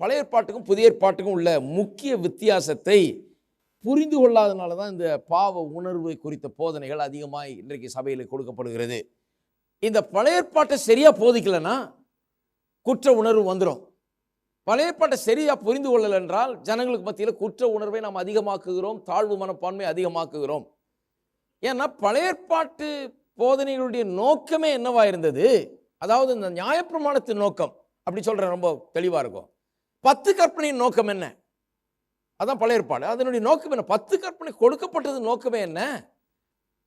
பழைய ஏற்பாட்டுக்கும் புதிய ஏற்பாட்டுக்கும் உள்ள முக்கிய வித்தியாசத்தை புரிந்து கொள்ளாதனால தான் இந்த பாவ உணர்வு குறித்த போதனைகள் அதிகமாக இன்றைக்கு சபையில் கொடுக்கப்படுகிறது. இந்த பழைய ஏற்பாட்டை சரியாக போதிக்கலைன்னா குற்ற உணர்வு வந்துடும் பழைய ஏற்பாட்டை சரியாக புரிந்து கொள்ளலை என்றால் ஜனங்களுக்கு மத்தியில் குற்ற உணர்வை நாம் அதிகமாக்குகிறோம் தாழ்வு மனப்பான்மை அதிகமாக்குகிறோம். ஏன்னா பழைய ஏற்பாட்டு போதனைகளுடைய நோக்கமே என்னவா இருந்தது? அதாவது இந்த நியாயப்பிரமாணத்தின் நோக்கம். அப்படி சொல்கிறேன் ரொம்ப தெளிவாக இருக்கும். பத்து கற்பனையின் நோக்கம் என்ன? அதான் பழைய ஏற்பாடு. அதனுடைய நோக்கம் என்ன? பத்து கற்பனை கொடுக்கப்பட்டது நோக்கமே என்ன?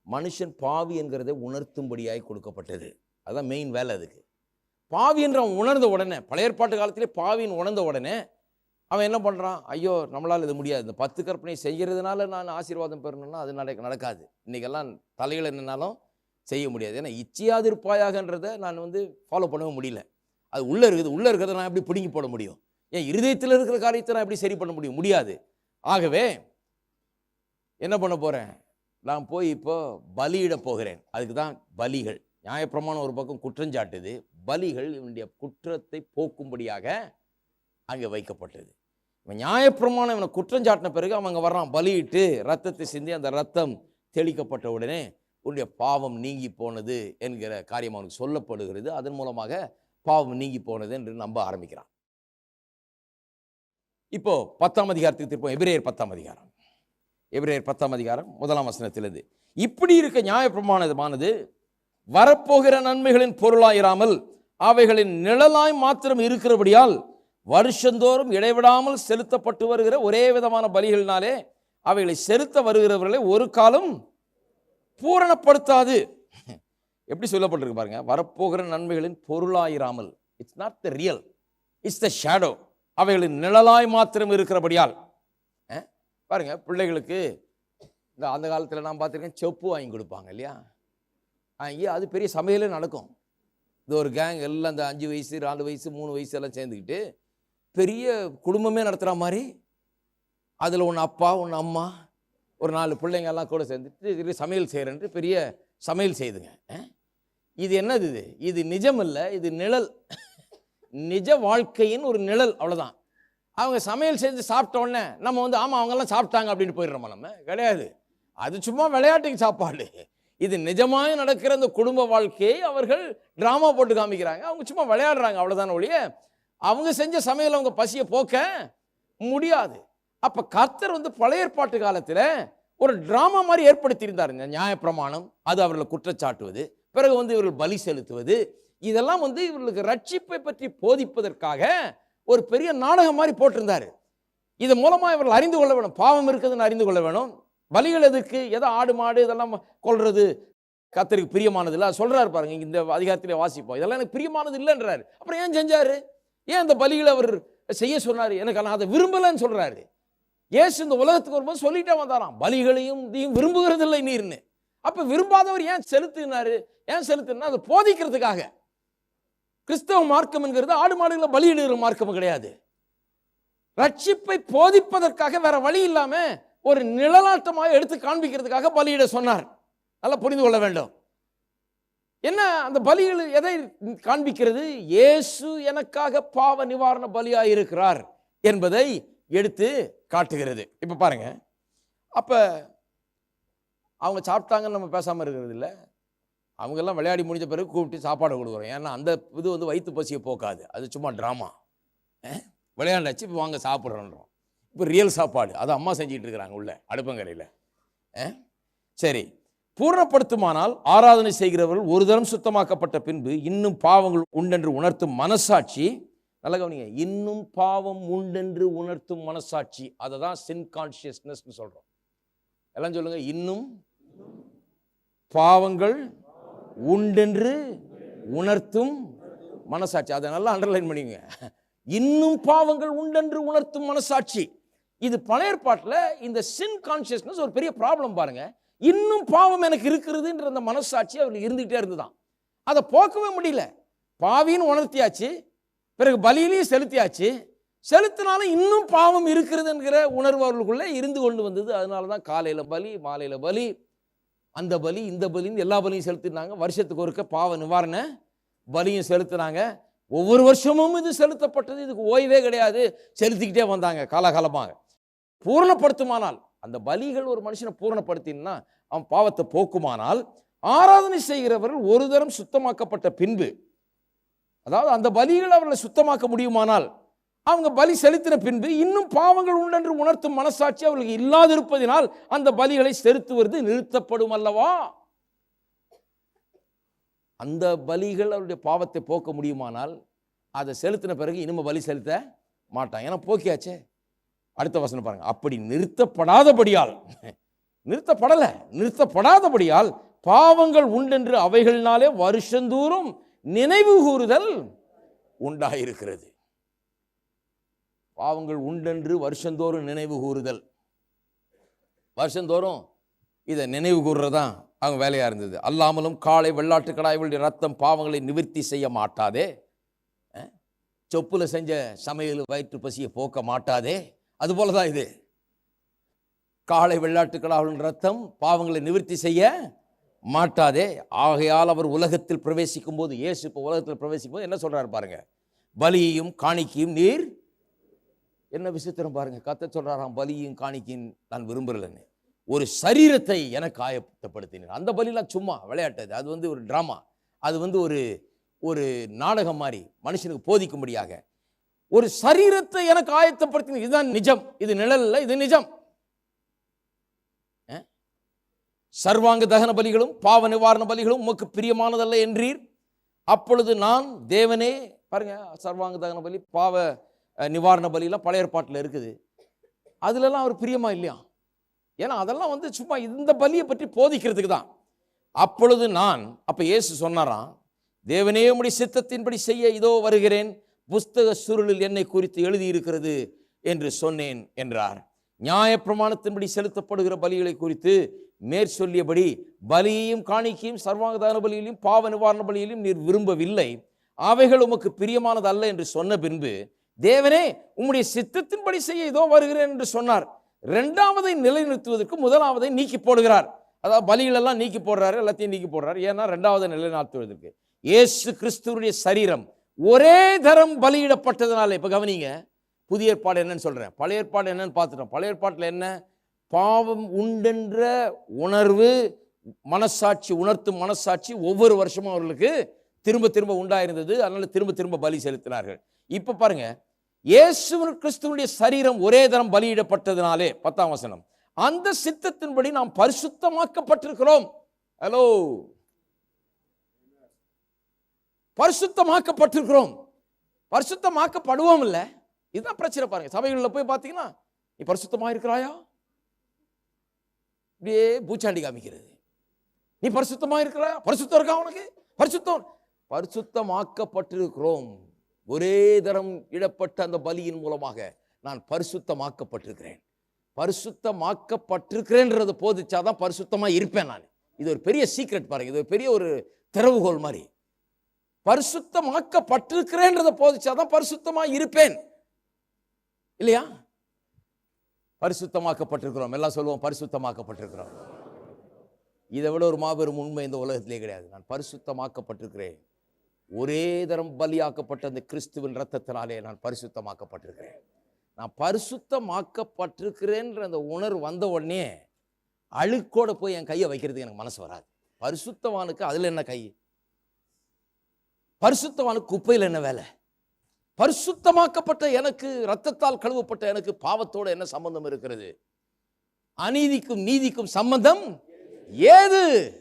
மனுஷன் பாவி என்கிறதை உணர்த்தும்படியாய் கொடுக்கப்பட்டது. அதான் மெயின் வேலை அதுக்கு. பாவி என்று அவன் உணர்ந்த உடனே பழைய ஏற்பாட்டு காலத்திலே பாவின்னு உணர்ந்த உடனே அவன் என்ன பண்ணுறான் ஐயோ நம்மளால் இது முடியாது. இந்த பத்து கற்பனை செய்கிறதுனால நான் ஆசீர்வாதம் பெறணும்னா அது நடக்க நடக்காது. இன்றைக்கெல்லாம் தலையில் என்னன்னாலும் செய்ய முடியாது. ஏன்னா இச்சையாதிருப்பாயாகன்றதை நான் வந்து ஃபாலோ பண்ணவே முடியல. அது உள்ளே இருக்குது. உள்ளே இருக்கிறத நான் எப்படி பிடுங்கி போட முடியும்? ஏன் இருதயத்தில் இருக்கிற காரியத்தை நான் எப்படி சரி பண்ண முடியும்? முடியாது. ஆகவே என்ன பண்ண போகிறேன் நான் போய் இப்போ பலியிட போகிறேன். அதுக்கு தான் பலிகள். நியாயப்பிரமாணம் ஒரு பக்கம் குற்றஞ்சாட்டுது பலிகள் இவனுடைய குற்றத்தை போக்கும்படியாக அங்கே வைக்கப்பட்டது. இவன் நியாயப்பிரமாணம் இவனை குற்றஞ்சாட்டின பிறகு அவன் அங்கே வர்றான். பலியிட்டு ரத்தத்தை சிந்தி அந்த ரத்தம் தெளிக்கப்பட்ட உடனே உன்னுடைய பாவம் நீங்கி போனது என்கிற காரியம் அவனுக்கு சொல்லப்படுகிறது. அதன் மூலமாக பாவம் நீங்கி போனது என்று நம்ப ஆரம்பிக்கிறான். இப்போ பத்தாம் அதிகாரத்துக்கு திருப்போம் எபிரேயர் பத்தாம் அதிகாரம். எபிரேயர் பத்தாம் அதிகாரம் முதலாம் வசனத்திலிருந்து. இப்படி இருக்க நியாயப்பிரமாணமானது வரப்போகிற நன்மைகளின் பொருளாயிராமல் அவைகளின் நிழலாய் மாத்திரம் இருக்கிறபடியால் வருஷந்தோறும் இடைவிடாமல் செலுத்தப்பட்டு வருகிற ஒரே விதமான பலிகளினாலே அவைகளை செலுத்த வருகிறவர்களை ஒரு காலம் பூரணப்படுத்தாது. எப்படி சொல்லப்பட்டிருக்கு பாருங்க. வரப்போகிற நன்மைகளின் பொருளாயிராமல். It's not the real it's the shadow அவைகளின் நிழலாய் மாத்திரம் இருக்கிறபடியால் அஹ், பாருங்க பிள்ளைகளுக்கு இந்த அந்த காலத்தில் நான் பார்த்துருக்கேன் செப்பு வாங்கி கொடுப்பாங்க இல்லையா? வாங்கி அது பெரிய சமையலே நடக்கும். இது ஒரு கேங் எல்லாம் இந்த அஞ்சு வயசு நாலு வயசு மூணு வயசு எல்லாம் சேர்ந்துக்கிட்டு பெரிய குடும்பமே நடத்துகிற மாதிரி அதில் ஒன்று அப்பா ஒன்று அம்மா ஒரு நாலு பிள்ளைங்க எல்லாம் கூட சேர்ந்துட்டு இது சமையல் செய்கிறேன்ட்டு பெரிய சமையல் செய்துங்க இது என்னது இது? இது நிஜம் இல்லை இது நிழல். நிஜ வாழ்க்கையின் ஒரு நிழல் அவ்வளோதான் அவங்க சமையல் செஞ்சு சாப்பிட்ட உடனே நம்ம வந்து ஆமாம் அவங்கெல்லாம் சாப்பிட்டாங்க அப்படின்னு போயிடுறோமா நம்ம? கிடையாது. அது சும்மா விளையாட்டுக்கு சாப்பாடு. இது நிஜமாக நடக்கிற அந்த குடும்ப வாழ்க்கையை அவர்கள் ட்ராமா போட்டு காமிக்கிறாங்க. அவங்க சும்மா விளையாடுறாங்க அவ்வளோதான ஒழிய. அவங்க செஞ்ச சமையல் அவங்க பசியை போக்க முடியாது. அப்போ கர்த்தர் வந்து பழைய ஏற்பாட்டு காலத்தில் ஒரு ட்ராமா மாதிரி ஏற்படுத்தியிருந்தார் நியாயப்பிரமாணம் அது அவர்களை குற்றச்சாட்டுவது. பிறகு வந்து இவர்கள் பலி செலுத்துவது. இதெல்லாம் வந்து இவர்களுக்கு ரட்சிப்பை பற்றி போதிப்பதற்காக ஒரு பெரிய நாடகம் மாதிரி போட்டிருந்தார். இது மூலமாக இவர்கள் அறிந்து கொள்ள வேணும். பாவம் இருக்குதுன்னு அறிந்து கொள்ள வேணும். பலிகள் எதுக்கு? எதோ ஆடு மாடு இதெல்லாம் கொள்வது கத்தருக்கு பிரியமானது இல்லை. சொல்றாரு பாருங்க இந்த அதிகாரத்திலே வாசிப்போம். இதெல்லாம் எனக்கு பிரியமானது இல்லைன்றாரு. அப்புறம் ஏன் செஞ்சார்? ஏன் அந்த பலிகளை அவர் செய்ய சொன்னார்? எனக்கு நான் அதை விரும்பலைன்னு சொல்கிறாரு ஏசு இந்த உலகத்துக்கு வரும்போது சொல்லிட்டே வந்தாராம். பலிகளையும் இதையும் விரும்புகிறது இல்லை நீர்னு. அப்போ விரும்பாதவர் ஏன் செலுத்தினார்? ஏன் செலுத்தினா அதை போதிக்கிறதுக்காக. கிறிஸ்தவ மார்க்கம் என்கிறது ஆடு மாடுகளை பலியிடுகிற மார்க்கம் கிடையாது. ரட்சிப்பை போதிப்பதற்காக வேற வழி இல்லாம ஒரு நிழலாட்டமாக எடுத்து காண்பிக்கிறதுக்காக பலியிட சொன்னார். நல்லா புரிந்து கொள்ள வேண்டும். என்ன அந்த பலிகள் எதை காண்பிக்கிறது? இயேசு எனக்காக பாவ நிவாரண பலியாக இருக்கிறார் என்பதை எடுத்து காட்டுகிறது. இப்போ பாருங்க. அப்ப அவங்க சாப்பிட்டாங்கன்னு நம்ம பேசாமல் இருக்கிறது இல்லை. அவங்கெல்லாம் விளையாடி முடிஞ்ச பிறகு கூப்பிட்டு சாப்பாடு கொடுக்குறோம். ஏன்னா அந்த இது வந்து வயிற்று பசியை போக்காது. அது சும்மா ட்ராமா விளையாண்டாச்சு இப்போ வாங்க சாப்பிட்றோன்றோம். இப்போ ரியல் சாப்பாடு. அது அம்மா செஞ்சிட்டு இருக்கிறாங்க உள்ள அடுப்பங்கரையில். சரி. பூர்ணப்படுத்துமானால் ஆராதனை செய்கிறவர்கள் ஒரு தரம் சுத்தமாக்கப்பட்ட பின்பு இன்னும் பாவங்கள் உண்டென்று உணர்த்தும் மனசாட்சி. நல்ல கவனிங்க. இன்னும் பாவம் உண்டென்று உணர்த்தும் மனசாட்சி. அதை தான் சின் கான்சியஸ்னஸ்னு சொல்கிறோம் எல்லாம் சொல்லுங்கள் இன்னும் பாவங்கள் உண்டென்று உணர்த்தும் மனசாட்சி. அதை நல்லா அண்டர்லைன் பண்ணிங்க இன்னும் பாவங்கள் உண்டென்று உணர்த்தும் மனசாட்சி. இது பழைய ஏற்பாட்டில் இந்த சின் கான்சியஸ்னஸ் ஒரு பெரிய ப்ராப்ளம் பாருங்க. இன்னும் பாவம் எனக்கு இருக்கிறதுன்ற அந்த மனசாட்சி அவருக்கு இருந்துகிட்டே இருந்துதான். அதை போக்கவே முடியல. பாவின்னு உணர்த்தியாச்சு. பிறகு பலியிலையும் செலுத்தியாச்சு. செலுத்தினாலும் இன்னும் பாவம் இருக்கிறதுங்கிற உணர்வு அவர்களுக்குள்ளே இருந்து கொண்டு வந்தது. அதனால தான் காலையில் பலி மாலையில் பலி அந்த பலி இந்த பலின்னு எல்லா பலியும் செலுத்தினாங்க. வருஷத்துக்கு ஒருக்க பாவ நிவாரண பலியும் செலுத்தினாங்க. ஒவ்வொரு வருஷமும் இது செலுத்தப்பட்டது. இதுக்கு ஓய்வே கிடையாது. செலுத்திக்கிட்டே வந்தாங்க காலகாலமாக. பூரணப்படுத்துமானால் அந்த பலிகள் ஒரு மனுஷனை பூரணப்படுத்தினா அவன் பாவத்தை போக்குமானால் ஆராதனை செய்கிறவர்கள் ஒரு தரம் சுத்தமாக்கப்பட்ட பின்பு அதாவது அந்த பலிகள் அவர்களை சுத்தமாக்க முடியுமானால் அவங்க பலி செலுத்தின பின்பு இன்னும் பாவங்கள் உண்டென்று உணர்த்தும் மனசாட்சி அவர்களுக்கு இல்லாதிருப்பதினால் அந்த பலிகளை செலுத்துவது நிறுத்தப்படும் அல்லவா? அந்த பலிகள் அவருடைய பாவத்தை போக்க முடியுமானால் அதை செலுத்தின பிறகு இனிமே பலி செலுத்த மாட்டான். ஏன்னா போக்கியாச்சே. அடுத்த வசனம் பாருங்க. அப்படி நிறுத்தப்படாதபடியால் நிறுத்தப்படலை நிறுத்தப்படாதபடியால் பாவங்கள் உண்டென்று அவைகளினாலே வருஷந்தூறும் நினைவு கூறுதல் உண்டாயிருக்கிறது. பாவங்கள் உண்டென்று வருஷந்தோறும் நினைவு கூறுதல். வருஷந்தோறும் இதை நினைவு கூறுறதான் அவங்க வேலையாக இருந்தது. அல்லாமலும் காலை வெள்ளாட்டு கடாய்களுடைய ரத்தம் பாவங்களை நிவர்த்தி செய்ய மாட்டாதே. சொப்பில் செஞ்ச சமையல் வயிற்று பசியை போக்க மாட்டாதே. அதுபோல தான் இது. காலை வெள்ளாட்டு ரத்தம் பாவங்களை நிவர்த்தி செய்ய மாட்டாதே. ஆகையால் அவர் உலகத்தில் பிரவேசிக்கும் போது இயேசு இப்போ உலகத்தில் பிரவேசிக்கும் போது என்ன சொல்கிறார் பாருங்க? பலியையும் காணிக்கையும் நீர் என்ன விசித்திரம் பாருங்க. கத்த சொல்றாராம் பலியும் காணிக்கையும் நான் விரும்புறேன்னு ஒரு சரீரத்தை எனக்கு ஆயத்தப்படுத்தினார் அந்த பலிலாம் சும்மா விளையாட்டது. அது வந்து ஒரு ட்ராமா அது வந்து ஒரு ஒரு நாடகம் மாதிரி மனுஷனுக்கு போதிக்கும்படியாக. ஒரு சரீரத்தை எனக்கு ஆயத்தப்படுத்தின இதுதான் நிஜம். இது நிழல்ல இது நிஜம். சர்வாங்க தகன பலிகளும் பாவ நிவாரண பலிகளும் உமக்கு பிரியமானதல்ல என்றீர். அப்பொழுது நான் தேவனே பாருங்க சர்வாங்க தகன பலி பாவ நிவாரண பலியெல்லாம் பழைய ஏற்பாட்டில் இருக்குது. அதுலலாம் அவர் பிரியமா இல்லையா? ஏன்னா அதெல்லாம் வந்து சும்மா இந்த பலியை பற்றி போதிக்கிறதுக்கு தான் அப்பொழுது நான் அப்போ இயேசு சொன்னாராம் தேவனே உடைய சித்தத்தின்படி செய்ய இதோ வருகிறேன். புஸ்தக சுருளில் என்னை குறித்து எழுதியிருக்கிறது என்று சொன்னேன் என்றார். நியாயப்பிரமாணத்தின்படி செலுத்தப்படுகிற பலிகளை குறித்து மேற்சொல்லியபடி பலியையும் காணிக்கையும் சர்வாங்கதான பலியிலையும் பாவ நிவாரண பலியிலும் நீர் விரும்பவில்லை. அவைகள் உமக்கு பிரியமானது அல்ல என்று சொன்ன பின்பு தேவனே உம்முடைய சித்தத்தின்படி செய்ய இதோ வருகிறேன் என்று சொன்னார். ரெண்டாவதை நிலைநிறுத்துவதற்கு முதலாவதை நீக்கி போடுகிறார். அதாவது பலிகளெல்லாம் நீக்கி போடுறாரு எல்லாத்தையும் நீக்கி போடுறாரு. ஏன்னா ரெண்டாவதை நிலைநாட்டுவதற்கு இயேசு கிறிஸ்துவனுடைய சரீரம் ஒரே தரம் பலியிடப்பட்டதுனால இப்போ கவனிங்க புதிய ஏற்பாடு என்னன்னு சொல்கிறேன் பழைய ஏற்பாடு என்னன்னு பார்த்துட்டோம். பழைய ஏற்பாட்டில் என்ன? பாவம் உண்டென்ற உணர்வு மனசாட்சி உணர்த்தும் மனசாட்சி ஒவ்வொரு வருஷமும் அவர்களுக்கு திரும்ப திரும்ப உண்டாயிருந்தது. அதனால் திரும்ப திரும்ப பலி செலுத்தினார்கள். இப்போ பாருங்க இயேசுவின் கிறிஸ்துவனுடைய சரீரம் ஒரே தரம் பலியிடப்பட்டதுனாலே பத்தாம் வசனம் அந்த சித்தத்தின்படி நாம் பரிசுத்தமாக்கப்பட்டிருக்கிறோம். ஹலோ பரிசுத்தமாக்கப்பட்டிருக்கிறோம். பரிசுத்தமாக்கப்படுவோம் இல்ல இதுதான் பிரச்சனை பாருங்க. சபைகளில் போய் பார்த்தீங்கன்னா நீ பரிசுத்தமா இருக்கிறாயா இப்படியே பூச்சாண்டி காமிக்கிறது. நீ பரிசுத்தமா இருக்கிறாயா பரிசுத்தம் இருக்கா உனக்கு? பரிசுத்தம். பரிசுத்தமாக்கப்பட்டிருக்கிறோம். ஒரே தரம் இடப்பட்ட அந்த பலியின் மூலமாக நான் பரிசுத்தமாக்கப்பட்டிருக்கிறேன். பரிசுத்தமாக்கப்பட்டிருக்கிறேன்றதை போதிச்சாதான் பரிசுத்தமாக இருப்பேன் நான். இது ஒரு பெரிய சீக்ரெட் பாருங்க. இது ஒரு பெரிய ஒரு திறவுகோல் மாதிரி. பரிசுத்தமாக்கப்பட்டிருக்கிறேன்றதை போதிச்சாதான் பரிசுத்தமாக இருப்பேன். இல்லையா? பரிசுத்தமாக்கப்பட்டிருக்கிறோம். எல்லாம் சொல்லுவோம் பரிசுத்தமாக்கப்பட்டிருக்கிறோம். இதை விட ஒரு மாபெரும் உண்மை இந்த உலகத்திலே கிடையாது. நான் பரிசுத்தமாக்கப்பட்டிருக்கிறேன். ஒரே தரம் பலியாக்கப்பட்ட அந்த கிறிஸ்துவின் ரத்தத்தினாலே நான் பரிசுத்தமாக்கப்பட்டிருக்கிறேன். நான் பரிசுத்தமாக்கப்பட்டிருக்கிறேன்ற அந்த உணர்வு வந்த உடனே அழுக்கோட போய் என் கையை வைக்கிறதுக்கு எனக்கு மனசு வராது. பரிசுத்தவானுக்கு அதில் என்ன கை? பரிசுத்தவானுக்கு குப்பையில் என்ன வேலை? பரிசுத்தமாக்கப்பட்ட எனக்கு ரத்தத்தால் கழுவப்பட்ட எனக்கு பாவத்தோடு என்ன சம்பந்தம் இருக்கிறது? அநீதிக்கும் நீதிக்கும் சம்பந்தம் ஏது?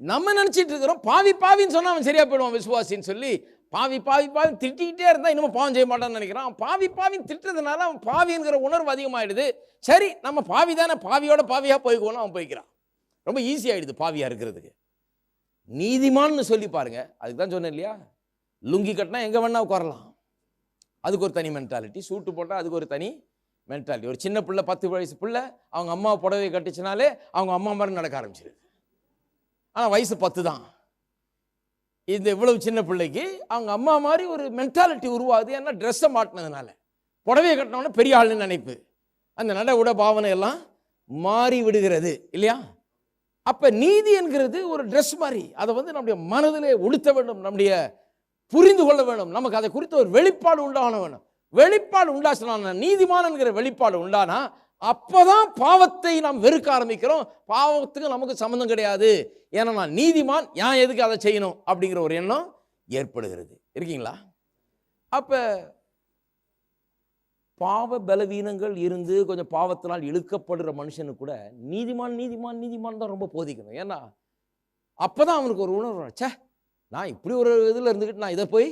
நம்ம நினச்சிட்டு இருக்கிறோம் பாவி பாவின்னு சொன்னால் அவன் சரியாக போயிடுவான் விசுவாசின்னு சொல்லி பாவி பாவி பாவி திட்டிக்கிட்டே இருந்தால் இன்னும் பாவம் செய்ய மாட்டான்னு நினைக்கிறான். அவன் பாவி பாவின்னு திட்டுறதுனால அவன் பாவிங்கிற உணர்வு அதிகமாகிடுது சரி நம்ம பாவி தானே பாவியோட பாவியாக போய்க்கோன்னு அவன் போய்க்கிறான். ரொம்ப ஈஸி ஆயிடுது பாவியாக இருக்கிறதுக்கு. நீதிமான்னு சொல்லி பாருங்க. அதுக்கு தான் சொன்னேன் இல்லையா? லுங்கி கட்டினா எங்கே வேணா உட்காரலாம். அதுக்கு ஒரு தனி மென்டாலிட்டி சூட்டு போட்டால் அதுக்கு ஒரு தனி மென்டாலிட்டி ஒரு சின்ன பிள்ளை பத்து வயசு பிள்ளை அவங்க அம்மா புடவை கட்டிச்சினாலே அவங்க அம்மா மாதிரி நடக்க ஆரம்பிச்சிருது. ஆனால் வயசு பத்து தான். இந்த இவ்வளவு சின்ன பிள்ளைக்கு அவங்க அம்மா மாதிரி ஒரு மென்டாலிட்டி உருவாகுது. ஏன்னா ட்ரெஸ்ஸை மாட்டினதுனால. புடவையை கட்டினோடனே பெரிய ஆளுன்னு நினைப்பு. அந்த நட உட பாவனை எல்லாம் மாறி விடுகிறது இல்லையா? அப்போ நீதி என்கிறது ஒரு ட்ரெஸ் மாதிரி. அதை வந்து நம்முடைய மனதிலே உடுத்த வேண்டும். நம்முடைய புரிந்து கொள்ள வேண்டும். நமக்கு அதை குறித்த ஒரு வெளிப்பாடு உண்டான வேணும் வெளிப்பாடு உண்டாச்சுனா நீதிமான் வெளிப்பாடு உண்டானா அப்போதான் பாவத்தை நாம் வெறுக்க ஆரம்பிக்கிறோம். பாவத்துக்கு நமக்கு சம்மந்தம் கிடையாது. ஏன்னா நான் நீதிமான் ஏன் எதுக்கு அதை செய்யணும்? அப்படிங்கிற ஒரு எண்ணம் ஏற்படுகிறது. இருக்கீங்களா? அப்போ பாவ பலவீனங்கள் இருந்து கொஞ்சம் பாவத்தினால் இழுக்கப்படுற மனுஷனு கூட நீதிமான் நீதிமான் நீதிமான் தான் ரொம்ப போதிக்கணும். ஏன்னா அப்போ தான் அவனுக்கு ஒரு உணர்வு சே நான் இப்படி ஒரு இதில் இருந்துக்கிட்டு நான் இதை போய்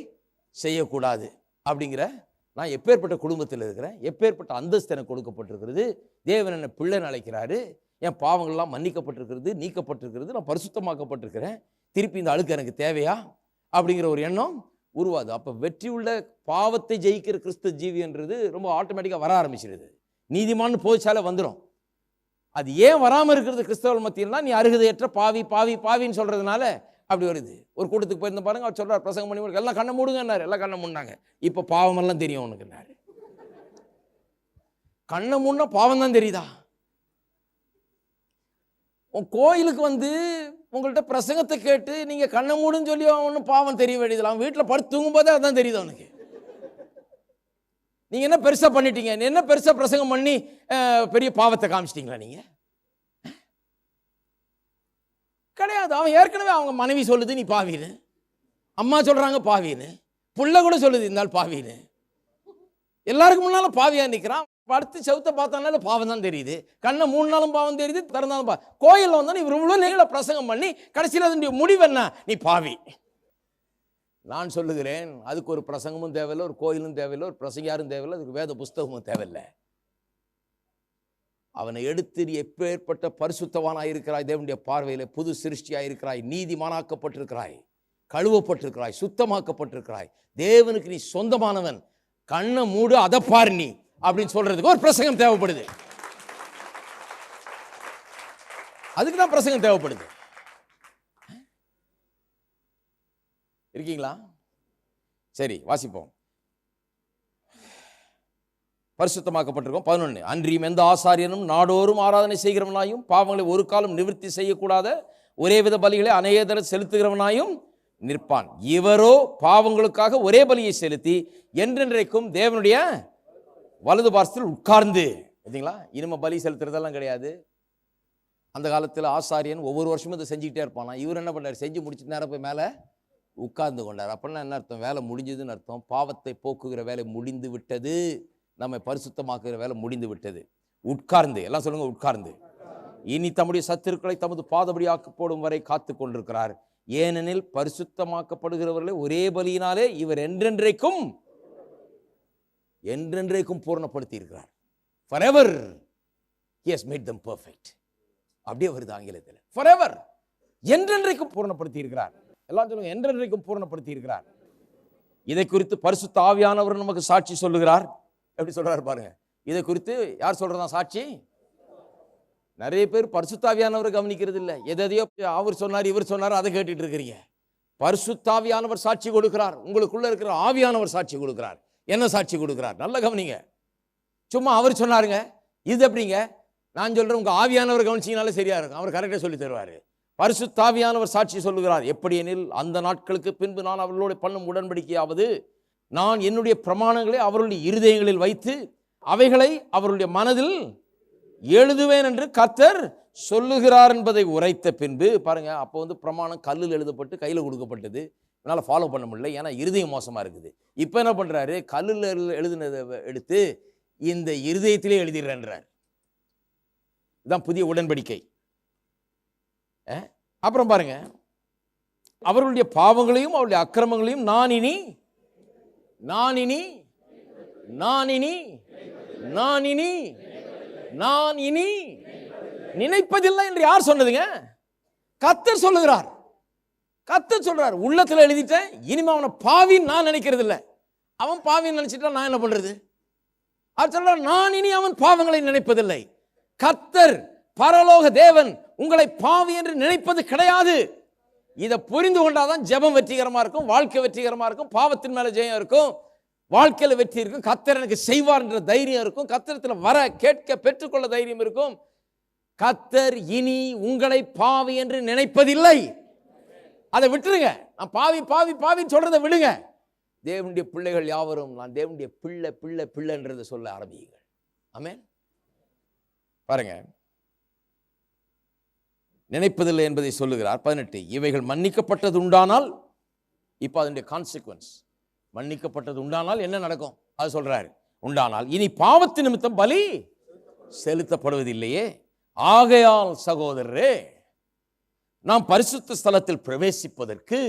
செய்யக்கூடாது அப்படிங்கிற நான் எப்பேற்பட்ட குடும்பத்தில் இருக்கிறேன் எப்பேற்பட்ட அந்தஸ்து எனக்கு கொடுக்கப்பட்டிருக்கிறது தேவன் என்னை பிள்ளைன்னு அழைக்கிறாரு என் பாவங்கள்லாம் மன்னிக்கப்பட்டிருக்கிறது நீக்கப்பட்டிருக்கிறது நான் பரிசுத்தமாக்கப்பட்டிருக்கிறேன் திருப்பி இந்த அழுக்கு எனக்கு தேவையா? அப்படிங்கிற ஒரு எண்ணம் உருவாது அப்போ வெற்றி உள்ள பாவத்தை ஜெயிக்கிற கிறிஸ்து ஜீவின்றது ரொம்ப ஆட்டோமேட்டிக்காக வர ஆரம்பிச்சிருது. நீதிமான்னு போச்சாலே வந்துடும் அது ஏன் வராமல் இருக்கிறது கிறிஸ்தவ மத்தியில்னா நீ அருகதையற்ற பாவி பாவி பாவின்னு சொல்கிறதுனால அப்படி வருது. ஒரு கூட்டத்துக்கு போயிருந்த பாருங்க அவர் சொல்றார் பிரசங்கம் பண்ணி முடிக்க, எல்லாம் கண்ணை மூடுங்கன்னாரு எல்லாம் கண்ணை மூடினாங்க. இப்போ பாவமெல்லாம் தெரியும் உனக்குன்னாரு. கண்ணை மூடினா பாவம் தான் தெரியுதா? உன் கோயிலுக்கு வந்து உங்கள்கிட்ட பிரசங்கத்தை கேட்டு நீங்கள் கண்ணை மூடுன்னு சொல்லி ஒன்றும் பாவம் தெரிய வேண்டியதில்லை. அவன் வீட்டில் படுத்து தூங்கும்போதே அதான் தெரியுது அவனுக்கு. நீங்கள் என்ன பெருசாக பண்ணிட்டீங்க? நீ என்ன பெருசாக பிரசங்கம் பண்ணி பெரிய பாவத்தை காமிச்சிட்டிங்களா நீங்கள் கிடையாது. அவன் ஏற்கனவே அவங்க மனைவி சொல்லுது நீ பாவின்னு. அம்மா சொல்கிறாங்க பாவின்னு. புள்ள கூட சொல்லுது இந்த ஆள் பாவின்னு. எல்லாருக்கும் முன்னால் பாவியாக நிற்கிறான் படுத்து செவுத்த பார்த்தனால பாவம் தான் தெரியுது. கண்ணை மூணு நாளும் பாவம் தெரியுது திறந்தாலும் பா கோயிலில் வந்தா இவர் இவ்வளோ நீங்கள பிரசங்கம் பண்ணி கடைசியில் அதனுடைய முடிவு என்ன? நீ பாவி. நான் சொல்லுகிறேன் அதுக்கு ஒரு பிரசங்கமும் தேவையில்லை ஒரு கோயிலும் தேவையில்லை ஒரு பிரசங்கியாரும் தேவையில்லை அதுக்கு வேத புஸ்தகமும் தேவையில்லை. அவனை எடுத்து நீ எப்பேற்பட்ட பரிசுத்தவானாக இருக்கிறாய்? தேவனுடைய பார்வையில் புது சிருஷ்டியாக இருக்கிறாய். நீதிமானாக்கப்பட்டிருக்கிறாய். கழுவப்பட்டிருக்கிறாய். சுத்தமாக்கப்பட்டிருக்கிறாய். தேவனுக்கு நீ சொந்தமானவன். கண்ணை மூடு அதை பாரு நீ அப்படின்னு சொல்றதுக்கு ஒரு பிரசங்கம் தேவைப்படுது. அதுக்கு தான் பிரசங்கம் தேவைப்படுது. இருக்கீங்களா? சரி வாசிப்போம். பரிசுத்தமாக்கப்பட்டிருக்கோம். பதினொன்று அன்றியும் எந்த ஆசாரியனும் நாடோறும் ஆராதனை செய்கிறவனாயும் பாவங்களை ஒரு காலம் நிவர்த்தி செய்யக்கூடாத ஒரே வித பலிகளை அநேகதர செலுத்துகிறவனாயும் நிற்பான். இவரோ பாவங்களுக்காக ஒரே பலியை செலுத்தி என்றென்றைக்கும் தேவனுடைய வலது பார்சத்தில் உட்கார்ந்து பார்த்தீங்களா? இனிமே பலி செலுத்துறதெல்லாம் கிடையாது. அந்த காலத்தில் ஆசாரியன் ஒவ்வொரு வருஷமும் இதை செஞ்சுக்கிட்டே இருப்பானா. இவர் என்ன பண்ணார்? செஞ்சு முடிச்சுட்டு நேரம் போய் மேலே உட்கார்ந்து கொண்டார். அப்படின்னா என்ன அர்த்தம்? வேலை முடிஞ்சதுன்னு அர்த்தம். பாவத்தை போக்குகிற வேலை முடிந்து விட்டது. நம்மை பரிசுத்தமாக்குகிற வேலை முடிந்து விட்டது உட்கார்ந்து எல்லாம் சொல்லுங்க உட்கார்ந்து. இனி தம்முடைய சத்துருக்களை தமது பாதபடியாக்கு போடும் வரை காத்து கொண்டிருக்கிறார். ஏனெனில் பரிசுத்தமாக்கப்படுகிறவர்களை ஒரே பலியினாலே இவர் என்றென்றைக்கும் என்றென்றைக்கும் பூர்ணப்படுத்தி இருக்கிறார் forever has made them perfect அப்படியே வருது ஆங்கிலத்தில். ஃபார் எவர் என்றென்றைக்கும் பூர்ணப்படுத்தி இருக்கிறார் எல்லாம் சொல்லுங்க என்றென்றைக்கும் பூர்ணப்படுத்தி இருக்கிறார் இதை குறித்து பரிசுத்த ஆவியானவர் நமக்கு சாட்சி சொல்லுகிறார். எப்படி சொல்கிறாரு பாருங்க இதை குறித்து யார் சொல்கிறதா சாட்சி? நிறைய பேர் பரிசுத்தாவியானவர் கவனிக்கிறது இல்லை. எதையோ அவர் சொன்னார் இவர் சொன்னார் அதை கேட்டுட்டு இருக்கிறீங்க. பரிசுத்தாவியானவர் சாட்சி கொடுக்கிறார். உங்களுக்குள்ள இருக்கிற ஆவியானவர் சாட்சி கொடுக்கிறார். என்ன சாட்சி கொடுக்கிறார்? நல்ல கவனிங்க. சும்மா அவர் சொன்னாருங்க. இது எப்படிங்க? நான் சொல்கிறேன் உங்கள் ஆவியானவர் கவனிச்சிங்கனாலே சரியாக இருக்கும். அவர் கரெக்டாக சொல்லி தருவார். பரிசுத்தாவியானவர் சாட்சி சொல்லுகிறார். எப்படி எனில் அந்த நாட்களுக்கு பின்பு நான் அவர்களோடு பண்ணும் உடன்படிக்கையாவது நான் என்னுடைய பிரமாணங்களை அவருடைய இருதயங்களில் வைத்து அவைகளை அவருடைய மனதில் எழுதுவேன் என்று கர்த்தர் சொல்லுகிறார் என்பதை உரைத்த பின்பு பாருங்க அப்போ வந்து பிரமாணம் கல்லில் எழுதப்பட்டு கையில் கொடுக்கப்பட்டது. என்னால் ஃபாலோ பண்ண முடியல ஏன்னா இருதயம் மோசமாக இருக்குது. இப்போ என்ன பண்ணுறாரு கல்லில் எழு- எழுதினதை எடுத்து இந்த இருதயத்திலே எழுதிடுறேன்றார். இதுதான் புதிய உடன்படிக்கை. அப்புறம் பாருங்க அவர்களுடைய பாவங்களையும் அவருடைய அக்கிரமங்களையும் நான் இனி நான் இனி நான் இனி நான் இனி நான் இனி நினைப்பதில்லை என்று யார் சொன்னதுங்க? கத்தர் சொல்லுகிறார். கத்தர் சொல்றார். உள்ளத்தில் எழுதிட்டேன் இனிமே அவனை பாவின்னு நான் நினைக்கிறது இல்லை அவன் பாவின்னு நினைச்சிட்டா நான் என்ன பண்றது? அவர் சொல்றார் நான் இனி அவன் பாவங்களை நினைப்பதில்லை. கத்தர் பரலோக தேவன் உங்களை பாவி என்று நினைப்பது கிடையாது. இதை புரிந்து கொண்டாதான் ஜெபம் வெற்றிகரமாக இருக்கும் வாழ்க்கை வெற்றிகரமாக இருக்கும் பாவத்தின் மேலே ஜெயம் இருக்கும் வாழ்க்கையில் வெற்றி இருக்கும் கத்தர் எனக்கு செய்வார் என்ற தைரியம் இருக்கும் கத்திரத்தில் வர கேட்க பெற்றுக்கொள்ள தைரியம் இருக்கும். கத்தர் இனி உங்களை பாவி என்று நினைப்பதில்லை. அதை விட்டுருங்க. நான் பாவி பாவி பாவின்னு சொல்றதை விடுங்க. தேவனுடைய பிள்ளைகள் யாவரும் நான் தேவனுடைய பிள்ளை பிள்ளை பிள்ளைன்றதை சொல்ல ஆரம்பியுங்கள். ஆமேன். பாருங்கள் நினைப்பதில்லை என்பதை சொல்லுகிறார். பதினெட்டு இவைகள் மன்னிக்கப்பட்டது உண்டானால் இப்போ அதனுடைய கான்சிக்வன்ஸ் மன்னிக்கப்பட்டது உண்டானால் என்ன நடக்கும்? அது சொல்கிறாரு உண்டானால் இனி பாவத்து நிமித்தம் பலி செலுத்தப்படுவதில்லையே. ஆகையால் சகோதரரே நாம் பரிசுத்த ஸ்தலத்தில் பிரவேசிப்பதற்கு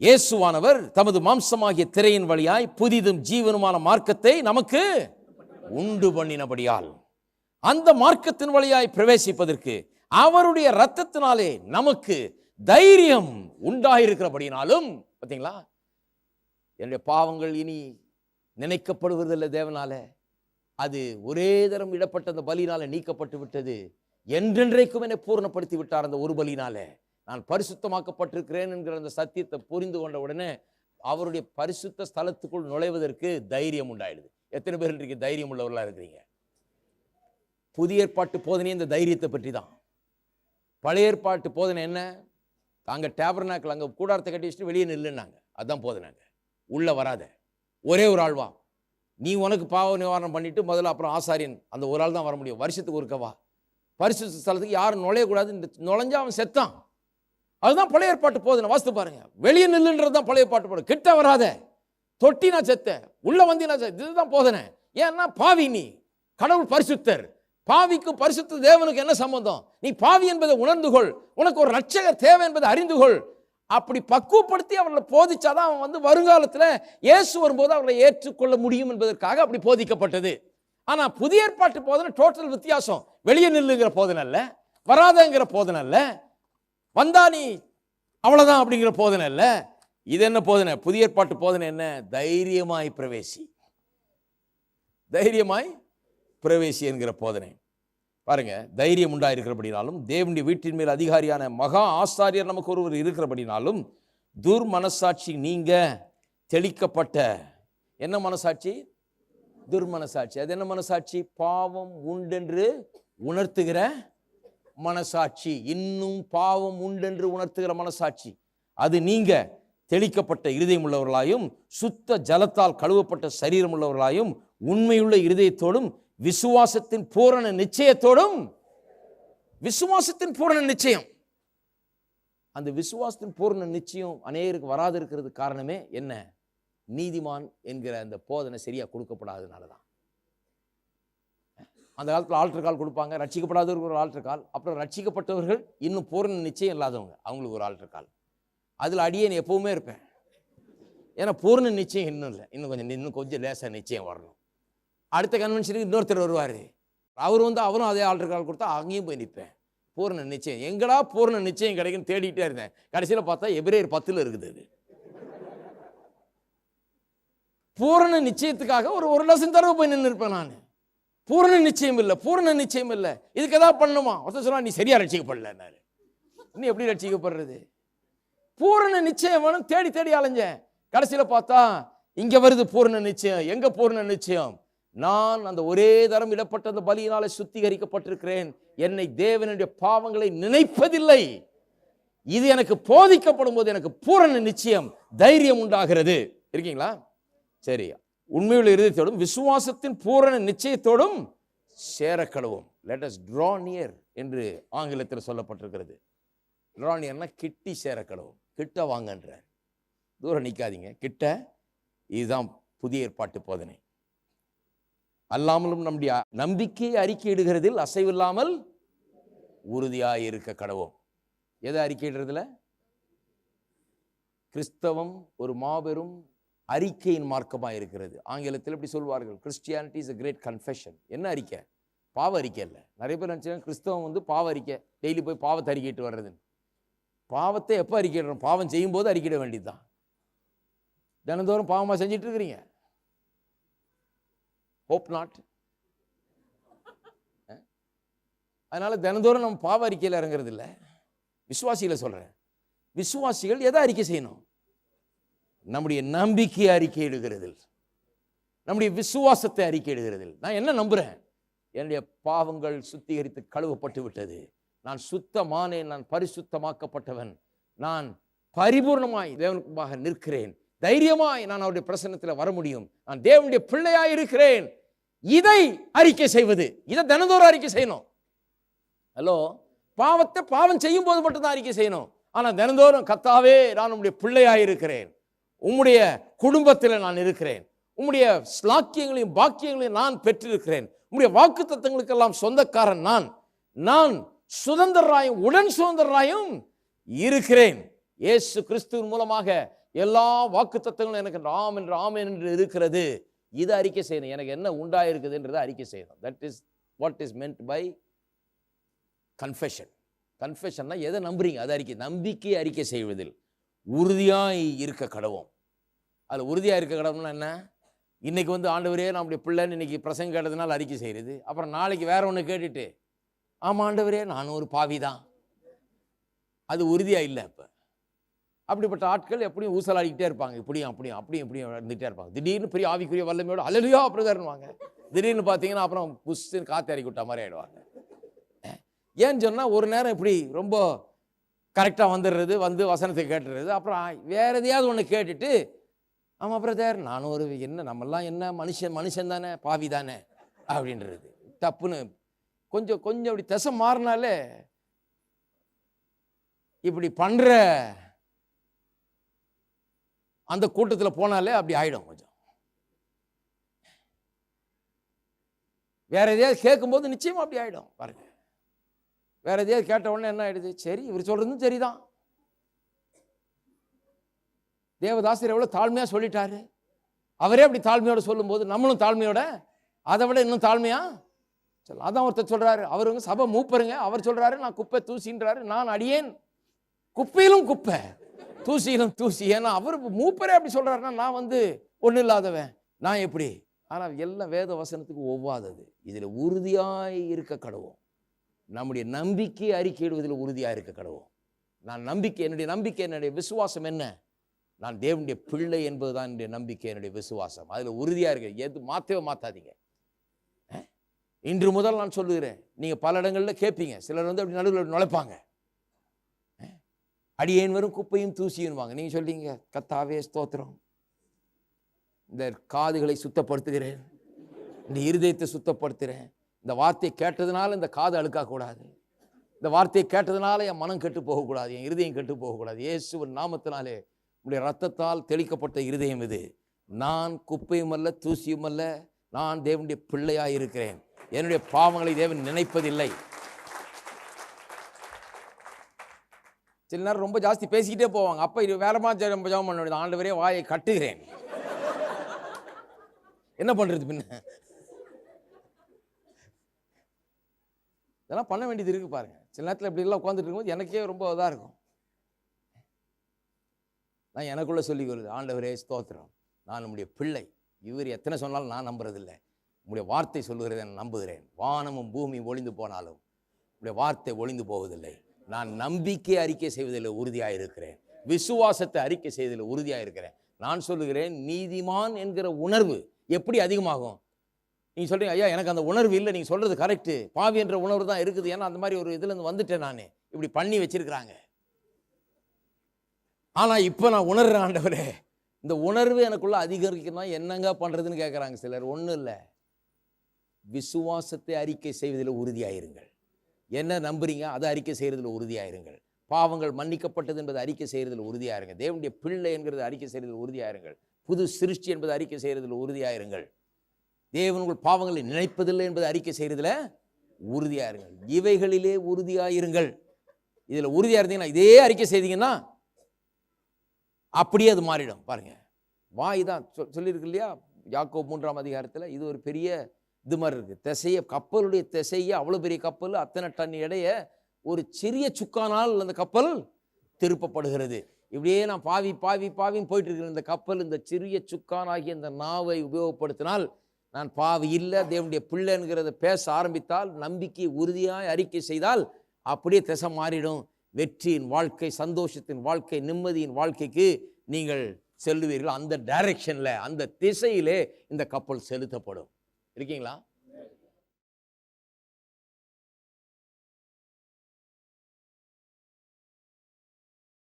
இயேசுவானவர் தமது மாம்சமாகிய திரையின் வழியாய் புதிதும் ஜீவனுமான மார்க்கத்தை நமக்கு உண்டு பண்ணினபடியால் அந்த மார்க்கத்தின் வழியாய் பிரவேசிப்பதற்கு அவருடைய ரத்தத்தினாலே நமக்கு தைரியம் உண்டாயிருக்கிறபடினாலும் பார்த்தீங்களா? என்னுடைய பாவங்கள் இனி நினைக்கப்படுவதில்லை தேவனால. அது ஒரே தரம் இடப்பட்ட அந்த பலினால நீக்கப்பட்டு விட்டது. என்றென்றைக்கும் என்னை பூரணப்படுத்தி விட்டார் அந்த ஒரு பலினால நான் பரிசுத்தமாக்கப்பட்டிருக்கிறேன் என்கிற அந்த சத்தியத்தை புரிந்து கொண்ட உடனே அவருடைய பரிசுத்த ஸ்தலத்துக்குள் நுழைவதற்கு தைரியம் உண்டாயிடுது. எத்தனை பேர் இன்றைக்கு தைரியம் உள்ளவர்களாக இருக்கிறீங்க? புதிய ஏற்பாட்டு போதனையே இந்த தைரியத்தை பற்றி தான் பழைய ஏற்பாட்டு போதனை என்ன? அங்கே டேபர்னாக்கில் அங்கே கூடாரத்தை கட்டி வச்சுட்டு வெளியே நில்லுன்னாங்க. அதுதான் போதுனாங்க உள்ளே வராத. ஒரே ஒரு ஆள் வா. நீ உனக்கு பாவ நிவாரணம் பண்ணிவிட்டு முதல்ல அப்புறம் ஆசாரியன் அந்த ஒரு ஆள் தான் வர முடியும். வருஷத்துக்கு ஒருக்கவா பரிசு ஸ்தலத்துக்கு யாரும் நுழையக்கூடாது. இந்த நுழைஞ்சா அவன் செத்தான். அதுதான் பழைய ஏற்பாட்டு போதனை. வாஸ்து பாருங்க. வெளியே நில்லுன்றது தான் பழைய பாட்டு போதனை. கிட்ட வராத. தொட்டி நான் செத்தேன். உள்ளே வந்து நான் செத்தேன். இதுதான் போதனை. ஏன்னா பாவி நீ. கடவுள் பரிசுத்தர். பாவிக்கும் பரிசுத்த தேவனுக்கு என்ன சம்பந்தம்? நீ பாவி என்பதை உணர்ந்து கொள் உனக்கு ஒரு ரட்சகர் தேவை என்பதை அறிந்து கொள் அப்படி பக்குவப்படுத்தி அவர்களை போதிச்சாதான் அவன் வந்து வருங்காலத்தில் இயேசு வரும்போது அவர்களை ஏற்றுக்கொள்ள முடியும் என்பதற்காக அப்படி போதிக்கப்பட்டது. ஆனால் புதிய ஏற்பாட்டு போதனை டோட்டல் வித்தியாசம். வெளியே நில்லுங்கிற போதனை அல்ல வராதங்கிற போதனை அல்ல வந்தா நீ அவ்வளோதான் அப்படிங்கிற போதனை இல்லை இது என்ன போதனை? புதிய ஏற்பாட்டு போதனை என்ன? தைரியமாய் பிரவேசி. தைரியமாய் பிரவேசி என்கிற போதனை. பாருங்க தைரியம் உண்டாயிருக்கிறபடினாலும் தேவனுடைய வீட்டின் மேல் அதிகாரியான மகா ஆசாரியர் நமக்கு ஒருவர் இருக்கிறபடினாலும் துர் மனசாட்சி நீங்க தெளிக்கப்பட்ட என்ன மனசாட்சி? துர்மனசாட்சி. அது என்ன மனசாட்சி? பாவம் உண்டென்று உணர்த்துகிற மனசாட்சி. இன்னும் பாவம் உண்டென்று உணர்த்துகிற மனசாட்சி. அது நீங்க தெளிக்கப்பட்ட இருதயம் உள்ளவர்களாயும் சுத்த ஜலத்தால் கழுவப்பட்ட சரீரம் உள்ளவர்களாயும் உண்மையுள்ள இருதயத்தோடும் விசுவாசத்தின் பூரண நிச்சயத்தோடும் விசுவாசத்தின் பூரண நிச்சயம். அந்த விசுவாசத்தின் பூரண நிச்சயம் அநேகருக்கு வராது இருக்கிறது காரணமே என்ன? நீதிமான் என்கிற அந்த போதனை சரியாக கொடுக்கப்படாததுனால தான். அந்த காலத்தில் ஆல்டர் கால் கொடுப்பாங்க ரட்சிக்கப்படாதவர்கள் ஒரு ஆல்டர் கால் அப்புறம் ரட்சிக்கப்பட்டவர்கள் இன்னும் பூரண நிச்சயம் இல்லாதவங்க அவங்களுக்கு ஒரு ஆல்டர் கால் அதில் அடியேன் எப்பவுமே இருப்பேன். ஏன்னா பூரண நிச்சயம் இன்னும் இல்லை. இன்னும் கொஞ்சம் இன்னும் கொஞ்சம் லேசாக நிச்சயம் வரணும். அடுத்த கன்வென்ஷனுக்கு இன்னொருத்தர் வருவார். அவர் வந்து அவரும் அதே ஆல்டர் கால் கொடுத்தா அங்கேயும் போய் நிற்பேன் பூரண நிச்சயம். எங்கடா பூரண நிச்சயம் கிடைக்குன்னு தேடிக்கிட்டே இருந்தேன். கடைசியில் பார்த்தா எபிரேயர் பத்தில் இருக்குது அது. பூரண நிச்சயத்துக்காக ஒரு ஒரு லட்சம் தடவை போய் நின்று இருப்பேன் நான். பூரண நிச்சயம் இல்லை பூரண நிச்சயம் இல்லை. இதுக்கு எதாவது பண்ணணுமா? ஒருத்தர் சொன்னா நீ சரியாக ரட்சிக்கப்படலன்னாரு நீ எப்படி ரட்சிக்கப்படுறது? பூரண நிச்சயம் வேணும். தேடி தேடி அலைஞ்சேன். கடைசியில் பார்த்தா இங்கே வருது பூரண நிச்சயம். எங்கே பூரண நிச்சயம்? நான் அந்த ஒரே தரம் இடப்பட்ட அந்த பலியினாலே சுத்திகரிக்கப்பட்டிருக்கிறேன். என்னை தேவனுடைய பாவங்களை நினைப்பதில்லை. இது எனக்கு போதிக்கப்படும் போது எனக்கு பூரண நிச்சயம் தைரியம் உண்டாகிறது. இருக்கீங்களா? சரி. உண்மையுள்ள இருதயத்தோடும் விசுவாசத்தின் பூரண நிச்சயத்தோடும் சேரக்கழுவும் லெட் அஸ் ட்ரா நியர் என்று ஆங்கிலத்தில் சொல்லப்பட்டிருக்கிறது. ட்ரா நியர்னா கிட்டி சேரக்கழுவும் கிட்ட வாங்கன்றார் தூரம் நிற்காதீங்க கிட்ட. இதுதான் புதிய ஏற்பாட்டு போதனை. அல்லாமலும் நம்முடைய நம்பிக்கையை அறிக்கையிடுகிறதில் அசைவில்லாமல் உறுதியாக இருக்க கடவோம் எதை அறிக்கையிடுறதுல? கிறிஸ்தவம் ஒரு மாபெரும் அறிக்கையின் மார்க்கமாக இருக்கிறது. ஆங்கிலத்தில் எப்படி சொல்வார்கள்? Christianity is a great confession என்ன அறிக்கை? பாவ அறிக்கை இல்லை நிறைய பேர் நினச்சாங்க கிறிஸ்தவம் வந்து பாவ அறிக்கை. டெய்லி போய் பாவத்தை அறிக்கையிட்டு வர்றதுன்னு. பாவத்தை எப்போ அறிக்கிடுறோம் பாவம் செய்யும்போது அறிக்கிட வேண்டியது தான் தினந்தோறும் பாவமாக செஞ்சிட்டு இருக்கிறீங்க. ஹோப் நாட் அதனால் தினந்தோறும் நம்ம பாவ அறிக்கையில் இறங்குறது இல்லை. விசுவாசியில் சொல்கிறேன் விசுவாசிகள் எதை அறிக்கை செய்யணும்? நம்முடைய நம்பிக்கை அறிக்கையிடுகிறதில் நம்முடைய விசுவாசத்தை அறிக்கையிடுகிறதில் நான் என்ன நம்புகிறேன் என்னுடைய பாவங்கள் சுத்திகரித்து கழுவப்பட்டு விட்டது. நான் சுத்தமானேன் நான் பரிசுத்தமாக்கப்பட்டவன். நான் பரிபூர்ணமாய் தேவனுக்குமாக நிற்கிறேன். தைரியமாய் நான் அவருடைய பிரசன்னத்தில் வர முடியும். நான் தேவனுடைய பிள்ளையாய் இருக்கிறேன். இதை அறிக்கை செய்வது. இதை தினந்தோறும் அறிக்கை செய்யணும். ஹலோ பாவத்தை பாவம் செய்யும் போது மட்டும்தான் அறிக்கை செய்யணும். ஆனால் தினந்தோறும் கத்தாவே நான் உம்முடைய பிள்ளையாக இருக்கிறேன். உம்முடைய குடும்பத்தில் நான் இருக்கிறேன். உம்முடைய ஸ்லாக்கியங்களையும் பாக்கியங்களையும் நான் பெற்றிருக்கிறேன். உம்முடைய வாக்கு தத்தங்களுக்கெல்லாம் சொந்தக்காரன் நான். நான் சுதந்திரராயும் உடன் சுதந்திரராயும் இருக்கிறேன். இயேசு கிறிஸ்துவின் மூலமாக எல்லா வாக்கு தத்தங்களும் எனக்கு ஆம் என்று ஆமேன் என்று இருக்கிறது. இதை அறிக்கை செய்யணும். எனக்கு என்ன உண்டாயிருக்குதுன்றதை அறிக்கை செய்யணும். That is what is meant by confession கன்ஃபெஷன்னா எதை நம்புறீங்க? அதை அறிக்கை. நம்பிக்கை அறிக்கை செய்வதில் உறுதியாக இருக்க கடவோம் அதில் உறுதியாக இருக்க கடவும்னா என்ன? இன்றைக்கி வந்து ஆண்டவரே நம்முடைய பிள்ளைன்னு இன்றைக்கி பிரசங்க கேட்டதுனால அறிக்கை செய்கிறது அப்புறம் நாளைக்கு வேற ஒன்று கேட்டுட்டு ஆமாம் ஆண்டவரே நான் ஒரு பாவி தான் அது உறுதியாக இல்லை இப்போ அப்படிப்பட்ட ஆட்கள் எப்படியும் ஊசலாடிக்கிட்டே இருப்பாங்க. இப்படியும் அப்படியும் அப்படியும் இப்படியும் இருந்துகிட்டே இருப்பாங்க. திடீர்னு பெரிய ஆவிக்குரிய வல்லமையோட அலலியா பிரதர்னுவாங்க திடீர்னு பார்த்தீங்கன்னா அப்புறம் புஷ்ஷுன்னு காற்று இறக்கி விட்ட மாதிரி ஆயிடுவாங்க. ஏன்னு சொன்னால் ஒரு நேரம் இப்படி ரொம்ப கரெக்டாக வந்துடுறது வந்து வசனத்தை கேட்டுறது அப்புறம் வேறு எதையாவது ஒன்று கேட்டுட்டு ஆமாம் பிரதர் நானும் ஒரு என்ன நம்மெல்லாம் என்ன மனுஷன் மனுஷன் தானே பாவி தானே அப்படின்றது. தப்புன்னு கொஞ்சம் கொஞ்சம் அப்படி திசை மாறினாலே இப்படி பண்ணுற அந்த கூட்டத்தில் போனாலே அப்படி ஆகிடும் கொஞ்சம். வேற எதையாவது கேட்கும்போது நிச்சயமாக அப்படி ஆகிடும் பாருங்க. வேற எதையாவது கேட்ட உடனே என்ன ஆகிடுது சரி இவர் சொல்கிறதும் சரிதான். தேவதாசர் எவ்வளோ தாழ்மையாக சொல்லிட்டாரு. அவரே அப்படி தாழ்மையோட சொல்லும்போது நம்மளும் தாழ்மையோட அதை விட இன்னும் தாழ்மையாக சொல்ல அதான் ஒருத்தர் சொல்கிறாரு அவர் வந்து சபை மூப்பருங்க. அவர் சொல்கிறாரு நான் குப்பை தூசின்றாரு நான் அடியேன். குப்பையிலும் குப்பை. தூசியிலும் தூசி. ஏன்னா அவர் மூப்பரே அப்படி சொல்கிறாருன்னா நான் வந்து ஒன்றும் இல்லாதவன் நான் எப்படி? ஆனால் எல்லாம் வேத வசனத்துக்கு ஒவ்வாதது. இதில் உறுதியாய் இருக்க கடவோம் நம்முடைய நம்பிக்கை அறிக்கையிடுவதில் உறுதியாக இருக்க கடவோம் நான் நம்பிக்கை என்னுடைய நம்பிக்கை என்னுடைய விசுவாசம் என்ன? நான் தேவனுடைய பிள்ளை என்பதுதான் என்னுடைய நம்பிக்கை என்னுடைய விசுவாசம். அதில் உறுதியாக இருக்கு எது மாற்றவே மாற்றாதீங்க இன்று முதல் நான் சொல்லுகிறேன். நீங்கள் பல இடங்களில் கேட்பீங்க சிலர் வந்து அப்படி நடுவில் நுழைப்பாங்க. அடியேன் வரும் குப்பையும் தூசியும்வாங்க நீங்கள் சொல்லிங்க கத்தாவே ஸ்தோத்திரம். இந்த காதுகளை சுத்தப்படுத்துகிறேன். இந்த இருதயத்தை சுத்தப்படுத்துகிறேன். இந்த வார்த்தையை கேட்டதுனால இந்த காது அழுக்காக்கூடாது. இந்த வார்த்தையை கேட்டதுனால என் மனம் கெட்டு போகக்கூடாது. என் இருதயம் கெட்டு போகக்கூடாது. இயேசுவின் நாமத்தினாலே உடைய ரத்தத்தால் தெளிக்கப்பட்ட இருதயம் இது. நான் குப்பையும் அல்ல தூசியும் அல்ல நான் தேவனுடைய பிள்ளையாக இருக்கிறேன் என்னுடைய பாவங்களை தேவன் நினைப்பதில்லை. சில நேரம் ரொம்ப ஜாஸ்தி பேசிக்கிட்டே போவாங்க. அப்போ இது வேறமா ஜெபம் ஜெபம் பண்ண வேண்டியது. ஆண்டவரே வாயை கட்டுகிறேன். என்ன பண்ணுறது பின்ன? இதெல்லாம் பண்ண வேண்டியது இருக்கு பாருங்க. சில நேரத்தில் இப்படி எல்லாம் உட்காந்துட்டு இருக்கும்போது எனக்கே ரொம்ப இதாக இருக்கும். நான் எனக்குள்ளே சொல்லிக் கொள்ளுது ஆண்டவரே ஸ்தோத்திரம். நான் நம்முடைய பிள்ளை. இவர் எத்தனை சொன்னாலும் நான் நம்புறதில்லை. உங்களுடைய வார்த்தை சொல்லுகிறதை நான் நம்புகிறேன். வானமும் பூமியும் ஒளிந்து போனாலும் உங்களுடைய வார்த்தை ஒளிந்து போவதில்லை. நான் நம்பிக்கை அறிக்கை செய்வதில் உறுதியாக இருக்கிறேன் விசுவாசத்தை அறிக்கை செய்வதில் உறுதியாக இருக்கிறேன் நான் சொல்லுகிறேன் நீதிமான் என்கிற உணர்வு எப்படி அதிகமாகும்? நீங்கள் சொல்கிறீங்க ஐயா எனக்கு அந்த உணர்வு இல்லை நீங்கள் சொல்கிறது கரெக்டு பாவி என்ற உணர்வு தான் இருக்குது. ஏன்னா அந்த மாதிரி ஒரு இதுலேருந்து வந்துட்டேன் நான். இப்படி பண்ணி வச்சிருக்கிறாங்க. ஆனால் இப்போ நான் உணர்றேன் ஆண்டவரே. இந்த உணர்வு எனக்குள்ளே அதிகரிக்கணும் என்னங்க பண்ணுறதுன்னு கேட்குறாங்க சிலர். ஒன்றும் இல்லை. விசுவாசத்தை அறிக்கை செய்வதில் உறுதியாயிருங்கள். என்ன நம்புறீங்க? அதை அறிக்கை செய்கிறதில் உறுதியாயிருங்கள். பாவங்கள் மன்னிக்கப்பட்டது என்பது அறிக்கை செய்கிறதுல உறுதியாயிருங்க தேவனுடைய பிள்ளை என்கிறது அறிக்கை செய்கிறதுல உறுதியாயிருங்கள். புது சிருஷ்டி என்பது அறிக்கை செய்கிறதுல உறுதியாயிருங்கள். தேவன் உங்கள் பாவங்களை நினைப்பதில்லை என்பது அறிக்கை செய்கிறதுல உறுதியாயிருங்கள். இவைகளிலே உறுதியாயிருங்கள். இதில் உறுதியாக இருந்தீங்கன்னா இதே அறிக்கை செய்தீங்கன்னா அப்படியே அது மாறிடும். பாருங்க. வாய் தான் சொல் சொல்லியிருக்கு இல்லையா? யாக்கோ மூன்றாம் அதிகாரத்தில் இது ஒரு பெரிய இது மாதிரி இருக்குது திசையை கப்பலுடைய திசையை அவ்வளோ பெரிய கப்பல் அத்தனை டன் எடைய ஒரு சிறிய சுக்கானால் அந்த கப்பல் திருப்பப்படுகிறது. இப்படியே நான் பாவி பாவி பாவின்னு போயிட்டு இருக்கிற இந்த கப்பல் இந்த சிறிய சுக்கானாகிய இந்த நாவை உபயோகப்படுத்தினால் நான் பாவி இல்லை தேவனுடைய பிள்ளைங்கிறத பேச ஆரம்பித்தால் நம்பிக்கை உறுதியாக அறிக்கை செய்தால் அப்படியே திசை மாறிடும். வெற்றியின் வாழ்க்கை சந்தோஷத்தின் வாழ்க்கை நிம்மதியின் வாழ்க்கைக்கு நீங்கள் செல்லுவீர்கள். அந்த டைரக்ஷனில் அந்த திசையிலே இந்த கப்பல் செலுத்தப்படும். இருக்கீங்களா?